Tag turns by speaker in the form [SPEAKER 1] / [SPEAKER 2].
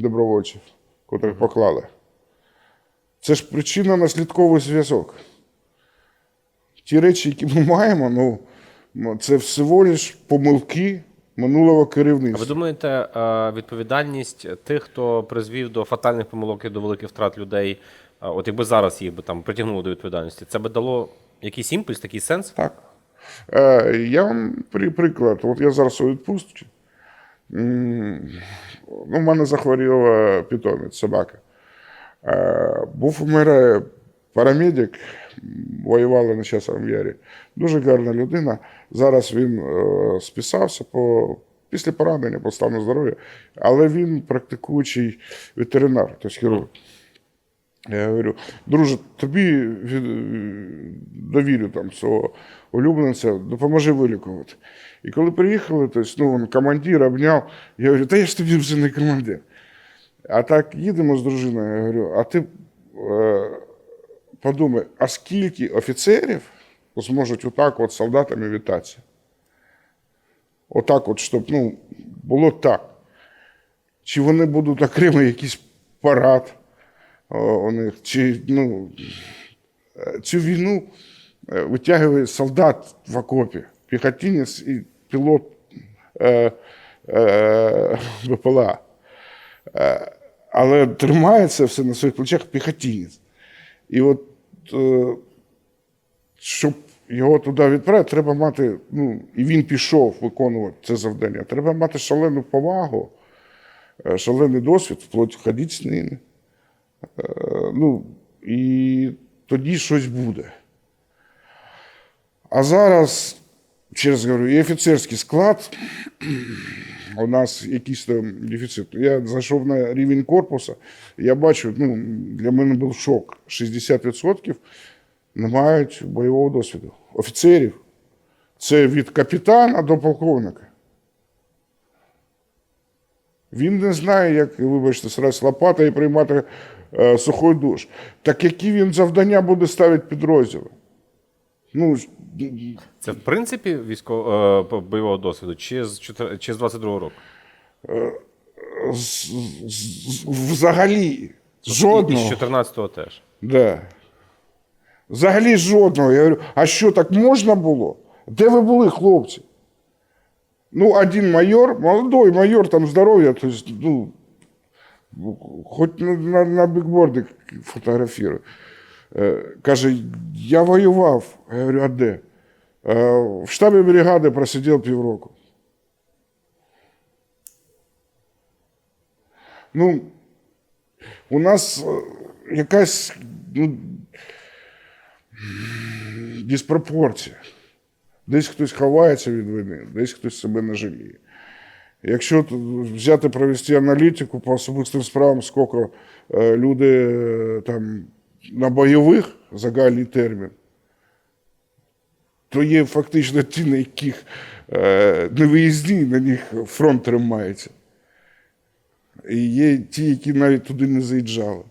[SPEAKER 1] добровольців, котрих поклали. Це ж причинно-наслідковий зв'язок. Ті речі, які ми маємо, ну, ну, це всього лиш помилки минулого керівництва.
[SPEAKER 2] А ви думаєте, е, відповідальність тих, хто призвів до фатальних помилок і до великих втрат людей, е, от якби зараз їх би там притягнули до відповідальності, це би дало якийсь імпульс, такий сенс?
[SPEAKER 1] Так. Е, я вам приклад. От я зараз у відпустці. Ну, в мене захворіла питомець, собака. Е, був у мене парамедик, воювали на часом ярі. Дуже гарна людина. Зараз він е, списався по, після поранення по стану здоров'я, але він практикуючий ветеринар, тобто хірург. Я говорю, друже, тобі довірю там свого улюбленця, допоможи вилікувати. І коли приїхали, то ну, він командир обняв, я говорю, та я ж тобі вже не командир. А так їдемо з дружиною, я говорю, а ти е, подумай, а скільки офіцерів зможуть отак от солдатами вітатися? Отак, от, щоб ну, було так. Чи вони будуть окремо якийсь парад? У них, чи ну, цю війну е, витягує солдат в окопі, піхотинець і пілот е, е. Е, але тримається все на своїх плечах піхотинець. І от щоб його туди відправити, треба мати, ну, і він пішов виконувати це завдання. Треба мати шалену повагу, шалений досвід, вплоть ходити з ними. Е, Ну, і тоді щось буде. А зараз, ще раз говорю, і офіцерський склад, у нас якийсь там дефіцит. Я зайшов на рівень корпусу, я бачу, ну, для мене був шок. 60% не мають бойового досвіду. Офіцерів. Це від капітана до полковника. Він не знає, як, вибачте, срать лопата і приймати сухой душ. Так які він завдання буде ставити підрозділи? Ну,
[SPEAKER 2] Це в принципі військово е, бойового досвіду, чи з чотир- чи з 22-го року?
[SPEAKER 1] з- з- взагалі
[SPEAKER 2] І з 14-го теж.
[SPEAKER 1] Да. Взагалі жодного. Я говорю, а що так можна було? Де ви були, хлопці? Ну, один майор, молодой майор, там здоров'я, то ну, хоч на, на, на бікборди фотографірую. Е, каже, я воював. Я говорю, а де? Е, в штабі бригади просидів півроку. Ну, у нас е, якась ну, диспропорція. Десь хтось ховається від війни, десь хтось себе не жаліє. Якщо взяти провести аналітику по особистим справам, скільки е, люди е, там на бойових загальний термін, то є фактично ті, на яких не виїзні, на них фронт тримається. І є ті, які навіть туди не заїжджали.